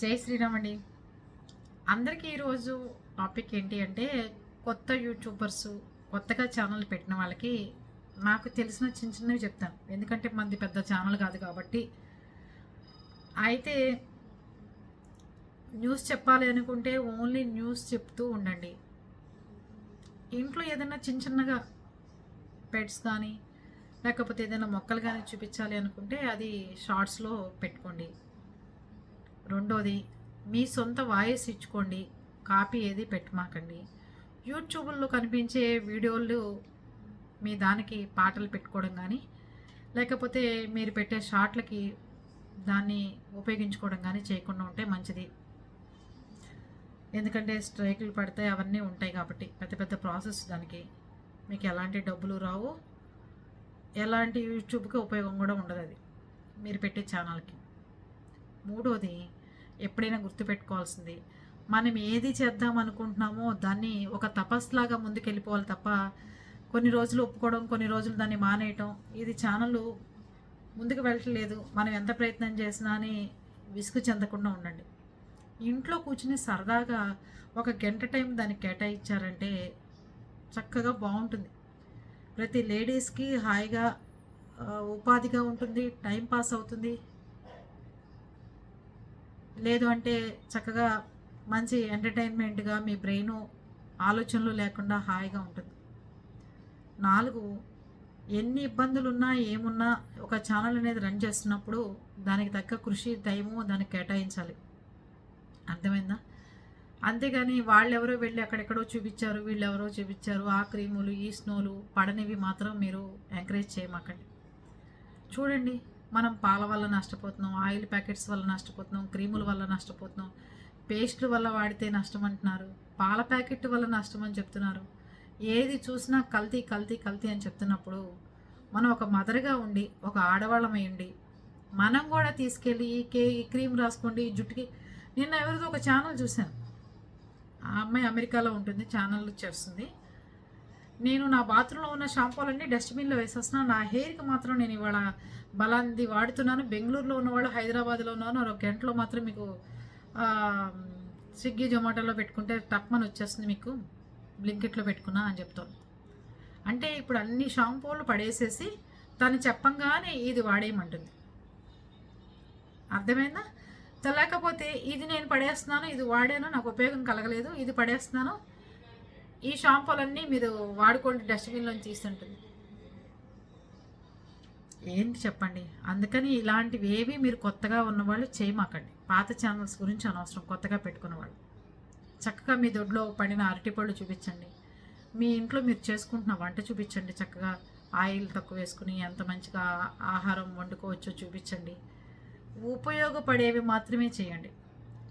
జై శ్రీరామ్ అండి అందరికీ ఈరోజు టాపిక్ ఏంటి అంటే కొత్త యూట్యూబర్స్ కొత్తగా ఛానల్ పెట్టిన వాళ్ళకి నాకు తెలిసిన చిన్న చిన్నవి చెప్తాను. ఎందుకంటే మంది పెద్ద ఛానల్ కాదు కాబట్టి. అయితే న్యూస్ చెప్పాలి అనుకుంటే ఓన్లీ న్యూస్ చెప్తూ ఉండండి. ఇంట్లో ఏదైనా చిన్న చిన్నగా పెట్స్ కానీ లేకపోతే ఏదైనా మొక్కలు కానీ చూపించాలి అనుకుంటే అది షార్ట్స్లో పెట్టుకోండి. రెండోది మీ సొంత వాయిస్ ఇచ్చుకోండి కాపీ ఏది పెట్టమాకండి. యూట్యూబ్లో కనిపించే వీడియోలు మీ దానికి పాటలు పెట్టుకోవడం కానీ లేకపోతే మీరు పెట్టే షార్ట్లకి దాన్ని ఉపయోగించుకోవడం కానీ చేయకుండా ఉంటే మంచిది. ఎందుకంటే స్ట్రైకులు పడితే అవన్నీ ఉంటాయి కాబట్టి పెద్ద పెద్ద ప్రాసెస్ దానికి. మీకు ఎలాంటి డబ్బులు రావు. ఎలాంటి యూట్యూబ్కి ఉపయోగం కూడా ఉండదు అది. మీరు పెట్టే ఛానల్కి. మూడోది ఎప్పుడైనా గుర్తుపెట్టుకోవాల్సింది. మనం ఏది చేద్దాం అనుకుంటున్నామో దాన్ని ఒక తపస్లాగా ముందుకెళ్ళిపోవాలి తప్ప కొన్ని రోజులు ఒప్పుకోవడం కొన్ని రోజులు దాన్ని మానేయటం ఇది ఛానల్ ముందుకు వెళ్ళట్లేదు మనం ఎంత ప్రయత్నం చేసినా అని విసుగు చెందకుండా ఉండండి. ఇంట్లో కూర్చుని సరదాగా ఒక గంట టైం దానికి కేటాయించారంటే చక్కగా బాగుంటుంది. ప్రతి లేడీస్కి హాయిగా ఉపాధిగా ఉంటుంది టైం పాస్ అవుతుంది. లేదు అంటే చక్కగా మంచి ఎంటర్టైన్మెంట్గా మీ బ్రెయిన్ ఆలోచనలు లేకుండా హాయిగా ఉంటుంది. నాలుగు ఎన్ని ఇబ్బందులు ఉన్నా ఏమున్నా ఒక ఛానల్ అనేది రన్ చేస్తున్నప్పుడు దానికి తగ్గ కృషి టైము దానికి కేటాయించాలి. అర్థమైందా? అంతేగాని వాళ్ళెవరో వెళ్ళి అక్కడెక్కడో చూపించారు వీళ్ళెవరో చూపించారు ఆ క్రీములు ఈ స్నోలు పడనివి మాత్రం మీరు ఎంకరేజ్ చేయమాకండి. చూడండి మనం పాల వల్ల నష్టపోతున్నాం ఆయిల్ ప్యాకెట్స్ వల్ల నష్టపోతున్నాం క్రీముల వల్ల నష్టపోతున్నాం పేస్ట్ల వల్ల వాడితే నష్టం అంటున్నారు పాల ప్యాకెట్ వల్ల నష్టం అని చెప్తున్నారు. ఏది చూసినా కల్తీ కల్తీ కల్తీ అని చెప్తున్నప్పుడు మనం ఒక మదర్గా ఉండి ఒక ఆడవాళ్ళమై ఉండి మనం కూడా తీసుకెళ్ళి ఈ కే ఈ క్రీమ్ రాసుకోండి ఈ జుట్టుకి. నిన్న ఎవరిదో ఒక ఛానల్ చూశాను. ఆ అమ్మాయి అమెరికాలో ఉంటుంది ఛానల్ చేస్తుంది నేను నా బాత్రూంలో ఉన్న షాంపూలన్నీ డస్ట్బిన్లో వేసేస్తున్నాను నా హెయిర్కి మాత్రం నేను ఇవాళ బలాంది వాడుతున్నాను. బెంగళూరులో ఉన్నవాళ్ళు హైదరాబాద్లో ఉన్నాను. ఒక గంటలో మాత్రం మీకు స్విగ్గీ జొమాటోలో పెట్టుకుంటే టప్మని వచ్చేస్తుంది మీకు. బ్లింకెట్లో పెట్టుకున్నా అని చెప్తాను. అంటే ఇప్పుడు అన్ని షాంపూలు పడేసేసి తను చెప్పంగానే ఇది వాడేయమంటుంది. అర్థమైందా? లేకపోతే ఇది నేను పడేస్తున్నాను ఇది వాడాను నాకు ఉపయోగం కలగలేదు ఇది పడేస్తున్నాను ఈ షాంపూలన్నీ మీరు వాడుకోండి డస్ట్బిన్లో తీస్తుంటుంది. ఏంటి చెప్పండి? అందుకని ఇలాంటివి ఏవి మీరు కొత్తగా ఉన్నవాళ్ళు చేయమాకండి. పాత ఛానల్స్ గురించి అనవసరం కొత్తగా పెట్టుకున్నవాళ్ళు. చక్కగా మీ దొడ్లో పడిన అరటిపళ్ళు చూపించండి. మీ ఇంట్లో మీరు చేసుకుంటున్న వంట చూపించండి చక్కగా. ఆయిల్ తక్కువ వేసుకుని ఎంత మంచిగా ఆహారం వండుకోవచ్చో చూపించండి. ఉపయోగపడేవి మాత్రమే చేయండి.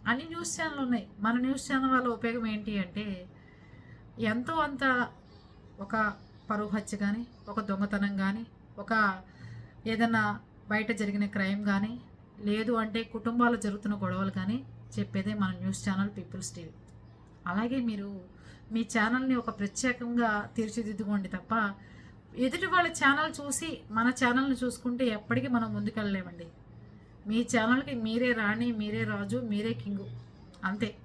అన్ని న్యూస్ ఛానల్ ఉన్నాయి. మన న్యూస్ ఛానల్ వల్ల ఉపయోగం ఏంటి అంటే ఎంతో అంత ఒక పరువు హత్య కానీ ఒక దొంగతనం కానీ ఒక ఏదైనా బయట జరిగిన క్రైమ్ కానీ లేదు అంటే కుటుంబాలు జరుగుతున్న గొడవలు కానీ చెప్పేదే మన న్యూస్ ఛానల్ పీపుల్స్ టీవీ. అలాగే మీరు మీ ఛానల్ని ఒక ప్రత్యేకంగా తీర్చిదిద్దుకోండి తప్ప ఎదుటి వాళ్ళ ఛానల్ చూసి మన ఛానల్ని చూసుకుంటే ఎప్పటికీ మనం ముందుకెళ్ళలేమండి. మీ ఛానల్కి మీరే రాణి మీరే రాజు మీరే కింగు. అంతే.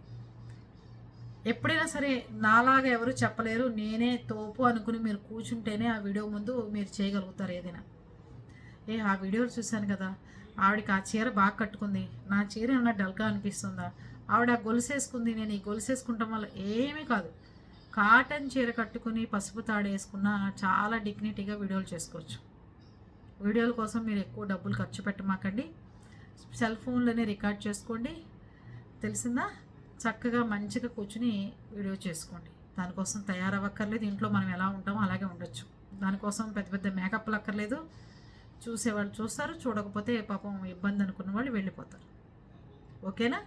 ఎప్పుడైనా సరే నాలాగా ఎవరు చెప్పలేరు. నేనే తోపు అనుకుని మీరు కూర్చుంటేనే ఆ వీడియో ముందు మీరు చేయగలుగుతారు ఏదైనా. ఏ ఆ వీడియోలు చూశాను కదా. ఆవిడకి ఆ చీర బాగా కట్టుకుంది. నా చీర ఏమన్నా డల్గా అనిపిస్తుందా? ఆవిడ ఆ గొలుసేసుకుంది. నేను ఈ గొలుసేసుకుంటాం వల్ల ఏమీ కాదు. కాటన్ చీర కట్టుకుని పసుపు తాడు వేసుకున్న చాలా డిగ్నిటీగా వీడియోలు చేసుకోవచ్చు. వీడియోల కోసం మీరు ఎక్కువ డబ్బులు ఖర్చు పెట్టమాకండి. సెల్ ఫోన్లోనే రికార్డ్ చేసుకోండి. తెలిసిందా? చక్కగా మంచిగా కూర్చుని వీడియో చేసుకోండి. దానికోసం తయారవ్వక్కర్లేదు. ఇంట్లో మనం ఎలా ఉంటామో అలాగే ఉండొచ్చు. దానికోసం పెద్ద పెద్ద మేకప్లు అక్కర్లేదు. చూసేవాళ్ళు చూస్తారు. చూడకపోతే పాపం ఇబ్బంది అనుకున్న వాళ్ళు వెళ్ళిపోతారు. ఓకేనా?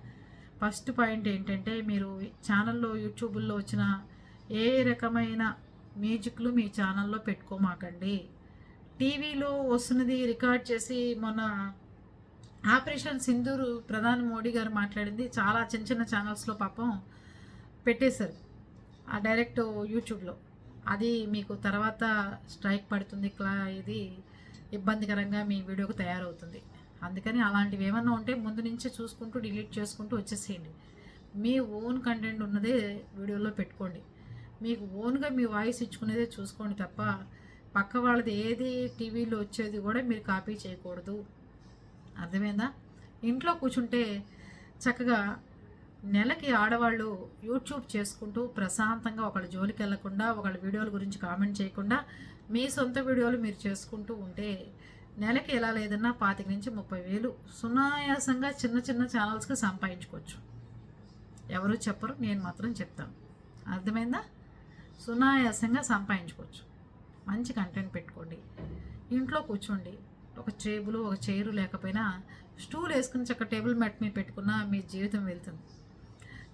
ఫస్ట్ పాయింట్ ఏంటంటే మీరు ఛానల్లో యూట్యూబ్లో వచ్చిన ఏ రకమైన మ్యూజిక్లు మీ ఛానల్లో పెట్టుకోమాకండి. టీవీలో వస్తున్నది రికార్డ్ చేసి మొన్న ఆపరేషన్ సింధూరు ప్రధాని మోడీ గారు మాట్లాడింది. చాలా చిన్న చిన్న ఛానల్స్లో పాపం పెట్టేశారు ఆ డైరెక్ట్ యూట్యూబ్లో. అది మీకు తర్వాత స్ట్రైక్ పడుతుంది క్లా ఇది ఇబ్బందికరంగా మీ వీడియోకు తయారవుతుంది. అందుకని అలాంటివి ఏమన్నా ఉంటే ముందు నుంచే చూసుకుంటూ డిలీట్ చేసుకుంటూ వచ్చేసేయండి. మీ ఓన్ కంటెంట్ ఉన్నదే వీడియోలో పెట్టుకోండి. మీకు ఓన్గా మీ వాయిస్ ఇచ్చుకునేదే చూసుకోండి తప్ప పక్క వాళ్ళది ఏది టీవీలో వచ్చేది కూడా మీరు కాపీ చేయకూడదు. అర్థమైందా? ఇంట్లో కూర్చుంటే చక్కగా నెలకి ఆడవాళ్ళు యూట్యూబ్ చేసుకుంటూ ప్రశాంతంగా ఒకళ్ళ జోలికి వెళ్ళకుండా ఒకళ్ళ వీడియోల గురించి కామెంట్ చేయకుండా మీ సొంత వీడియోలు మీరు చేసుకుంటూ ఉంటే నెలకి ఎలా లేదన్నా పాతిక నుంచి ముప్పై వేలు సునాయాసంగా చిన్న చిన్న ఛానల్స్కి సంపాదించుకోవచ్చు. ఎవరు చెప్పరు నేను మాత్రం చెప్తాను. అర్థమైందా? సునాయాసంగా సంపాదించుకోవచ్చు. మంచి కంటెంట్ పెట్టుకోండి. ఇంట్లో కూర్చోండి. ఒక టేబుల్ ఒక చైరు లేకపోయినా స్టూల్ వేసుకుని చక్క టేబుల్ మ్యాట్ మీద పెట్టుకున్నా మీ జీవితం వెళ్తుంది.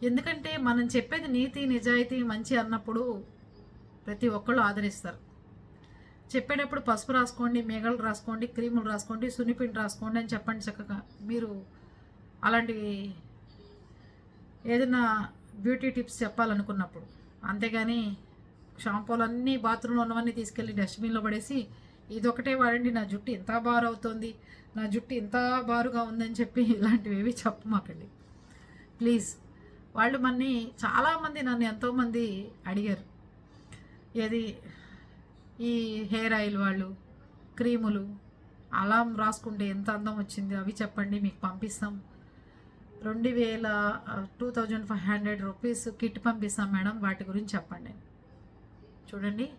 ఎందుకంటే మనం చెప్పేది నీతి నిజాయితీ మంచి అన్నప్పుడు ప్రతి ఒక్కళ్ళు ఆదరిస్తారు. చెప్పేటప్పుడు పసుపు రాసుకోండి మేఘలు రాసుకోండి క్రీములు రాసుకోండి సున్నిపిండి రాసుకోండి అని చెప్పండి చక్కగా. మీరు అలాంటివి ఏదైనా బ్యూటీ టిప్స్ చెప్పాలనుకున్నప్పుడు అంతేగాని షాంపూలన్నీ బాత్రూంలో ఉన్నవన్నీ తీసుకెళ్ళి డస్ట్బిన్లో పడేసి ఇదొకటే వాడండి నా జుట్టు ఇంత బారు అవుతుంది నా జుట్టు ఇంత బారుగా ఉందని చెప్పి ఇలాంటివి ఏవి చెప్పమాకండి ప్లీజ్. వాళ్ళు మన్ని చాలామంది నన్ను ఎంతోమంది అడిగారు. ఏది? ఈ హెయిర్ ఆయిల్ వాళ్ళు క్రీములు అలా రాసుకుంటే ఎంత అందం వచ్చింది అవి చెప్పండి మీకు పంపిస్తాం. రెండు వేల two thousand five hundred rupees kit పంపిస్తాం మేడం వాటి గురించి చెప్పండి. చూడండి.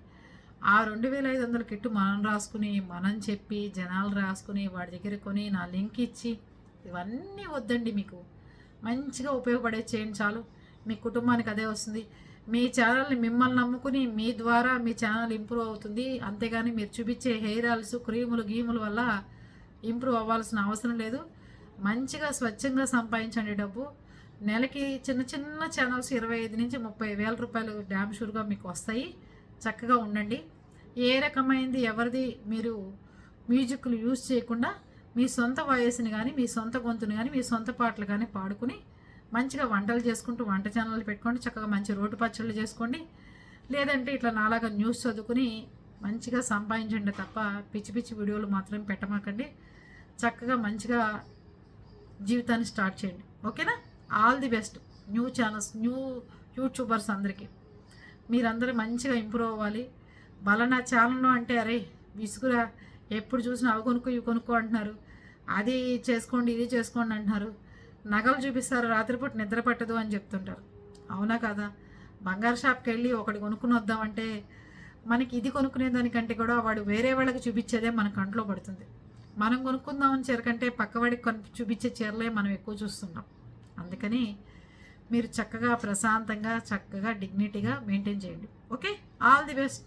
ఆ రెండు వేల ఐదు వందల కిట్ మనం రాసుకుని మనం చెప్పి జనాలు రాసుకుని వాడి దగ్గర కొని నా లింక్ ఇచ్చి ఇవన్నీ వద్దండి మీకు. మంచిగా ఉపయోగపడే చేయండి చాలు. మీ కుటుంబానికి అదే వస్తుంది. మీ ఛానల్ని మిమ్మల్ని నమ్ముకుని మీ ద్వారా మీ ఛానల్ ఇంప్రూవ్ అవుతుంది. అంతేగాని మీరు చూపించే హెయిర్ ఆయిల్స్ క్రీములు గీముల వల్ల ఇంప్రూవ్ అవ్వాల్సిన అవసరం లేదు. మంచిగా స్వచ్ఛంగా సంపాదించండి డబ్బు. నెలకి చిన్న చిన్న ఛానల్స్ ఇరవై ఐదు నుంచి ముప్పై వేల రూపాయలు డ్యామ్ షూర్గా మీకు వస్తాయి. చక్కగా ఉండండి. ఏ రకమైనది ఎవరిది మీరు మ్యూజిక్లు యూజ్ చేయకుండా మీ సొంత వాయిస్ని కానీ మీ సొంత గొంతుని కానీ మీ సొంత పాటలు కానీ పాడుకుని మంచిగా వంటలు చేసుకుంటూ వంట ఛానల్ పెట్టుకోండి. చక్కగా మంచి రోడ్డు పచ్చళ్ళు చేసుకోండి. లేదంటే ఇట్లా నాలాగా న్యూస్ చదువుకుని మంచిగా సంపాదించండి తప్ప పిచ్చి పిచ్చి వీడియోలు మాత్రం పెట్టమాకండి. చక్కగా మంచిగా జీవితాన్ని స్టార్ట్ చేయండి. ఓకేనా? All the best. New channels new YouTubers అందరికీ. మీరందరూ మంచిగా ఇంప్రూవ్ అవ్వాలి. బలనా ఛానల్లో అంటే అరే విసుగురా ఎప్పుడు చూసినా అవి కొనుక్కో ఇవి కొనుక్కో అంటున్నారు. అది చేసుకోండి ఇది చేసుకోండి అంటున్నారు. నగలు చూపిస్తారు రాత్రిపూట నిద్ర పట్టదు అని చెప్తుంటారు. అవునా కదా? బంగారు షాప్కి వెళ్ళి ఒకటి కొనుక్కుని వద్దామంటే మనకి ఇది కొనుక్కునే దానికంటే కూడా వాడు వేరే వాళ్ళకి చూపించేదే మన కంట్లో పడుతుంది. మనం కొనుక్కుందామని చీర కంటే పక్కవాడికి కొను చూపించే చీరలే మనం ఎక్కువ చూస్తున్నాం. అందుకని మీరు చక్కగా ప్రశాంతంగా చక్కగా డిగ్నిటీగా మెయింటైన్ చేయండి. Okay all the best